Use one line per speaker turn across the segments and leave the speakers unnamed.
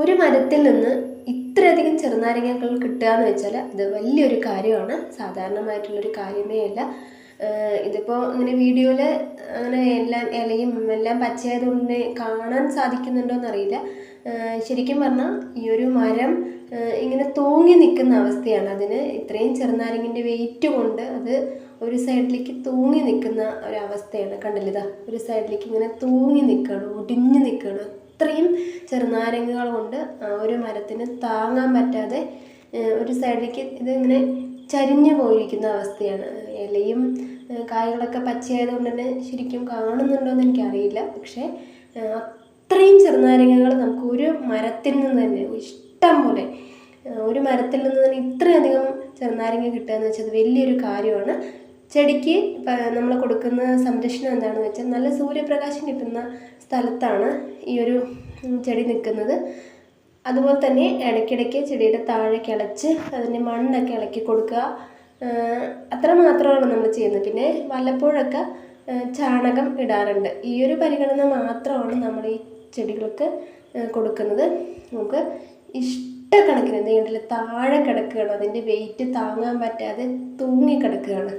ഒരു മരത്തിൽ നിന്ന് ഇത്രയധികം ചെറുനാരങ്ങകൾ കിട്ടുക എന്ന് വെച്ചാൽ അത് വലിയൊരു കാര്യമാണ്. സാധാരണമായിട്ടുള്ളൊരു കാര്യമേ അല്ല. ഇതിപ്പോൾ ഇങ്ങനെ വീഡിയോയിൽ അങ്ങനെ എല്ലാം ഇലയും എല്ലാം പച്ചയായതുകൊണ്ട് കാണാൻ സാധിക്കുന്നുണ്ടോ എന്നറിയില്ല ശരിക്കും പറഞ്ഞാൽ ഈ ഒരു മരം ഇങ്ങനെ തൂങ്ങി നിൽക്കുന്ന അവസ്ഥയാണ്. അതിന് ഇത്രയും ചെറുനാരങ്ങിന്റെ വെയിറ്റ് കൊണ്ട് അത് ഒരു സൈഡിലേക്ക് തൂങ്ങി നിൽക്കുന്ന ഒരവസ്ഥയാണ് കണ്ടില്ലിതാ ഒരു സൈഡിലേക്ക് ഇങ്ങനെ തൂങ്ങി നിൽക്കുകയാണ് ഒടിഞ്ഞു നിൽക്കുകയാണ്. അത്രയും ചെറുനാരങ്ങകൾ കൊണ്ട് ഒരു മരത്തിന് താങ്ങാൻ പറ്റാതെ ഒരു സൈഡിലേക്ക് ഇതിങ്ങനെ ചരിഞ്ഞു പോയിരിക്കുന്ന അവസ്ഥയാണ്. ഇലയും കായകളൊക്കെ പച്ചയായതുകൊണ്ട് തന്നെ ശരിക്കും കാണുന്നുണ്ടോ എന്ന് എനിക്കറിയില്ല. പക്ഷേ അത്രയും ചെറുനാരങ്ങകൾ നമുക്ക് ഒരു മരത്തിൽ നിന്ന് തന്നെ ഇഷ്ടം പോലെ ഒരു മരത്തിൽ നിന്ന് തന്നെ ഇത്രയധികം ചെറുനാരങ്ങ കിട്ടുക എന്ന് വെച്ചാൽ വലിയൊരു കാര്യമാണ്. ചെടിക്ക് നമ്മൾ കൊടുക്കുന്ന സംരക്ഷണം എന്താണെന്ന് വെച്ചാൽ നല്ല സൂര്യപ്രകാശം കിട്ടുന്ന സ്ഥലത്താണ് ഈ ഒരു ചെടി നിൽക്കുന്നത് അതുപോലെ തന്നെ ഇടയ്ക്കിടയ്ക്ക് ചെടിയുടെ താഴെ കിളച്ച് അതിന്റെ മണ്ണൊക്കെ ഇളക്കി കൊടുക്കുക. അത്ര മാത്രമാണ് നമ്മൾ ചെയ്യുന്നത്. പിന്നെ വല്ലപ്പോഴൊക്കെ ചാണകം ഇടാറുണ്ട്. ഈ ഒരു പരിഗണന മാത്രമാണ് നമ്മൾ ഈ ചെടികൾക്ക് കൊടുക്കുന്നത്. നമുക്ക് ഇഷ്ടക്കണക്കിന് നീണ്ടിൽ താഴെ കിടക്കുകയാണ്. അതിന്റെ വെയിറ്റ് താങ്ങാൻ പറ്റാതെ തൂങ്ങി കിടക്കുകയാണ്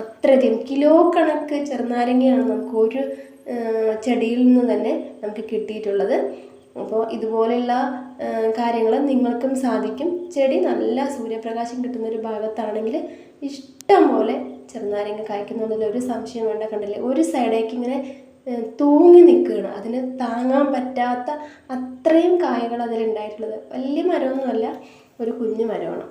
അത്രയധികം കിലോ കണക്ക് ചെറുനാരങ്ങയാണ് നമുക്ക് ഒരു ചെടിയിൽ നിന്ന് തന്നെ നമുക്ക് കിട്ടിയിട്ടുള്ളത്. അപ്പോൾ ഇതുപോലെയുള്ള കാര്യങ്ങൾ നിങ്ങൾക്കും സാധിക്കും. ചെടി നല്ല സൂര്യപ്രകാശം കിട്ടുന്ന ഒരു ഭാഗത്താണെങ്കിൽ ഇഷ്ടം പോലെ ചെറുനാരങ്ങ കായ്ക്കുന്നതിൽ ഒരു സംശയം വേണ്ട കണ്ടില്ലേ? ഒരു സൈഡേക്ക് ഇങ്ങനെ തൂങ്ങി നിൽക്കുകയാണ് അതിന് താങ്ങാൻ പറ്റാത്ത അത്രയും കായകൾ അതിലുണ്ടായിട്ടുള്ളത്. വലിയ മരമൊന്നുമല്ല ഒരു കുഞ്ഞു മരമാണ്.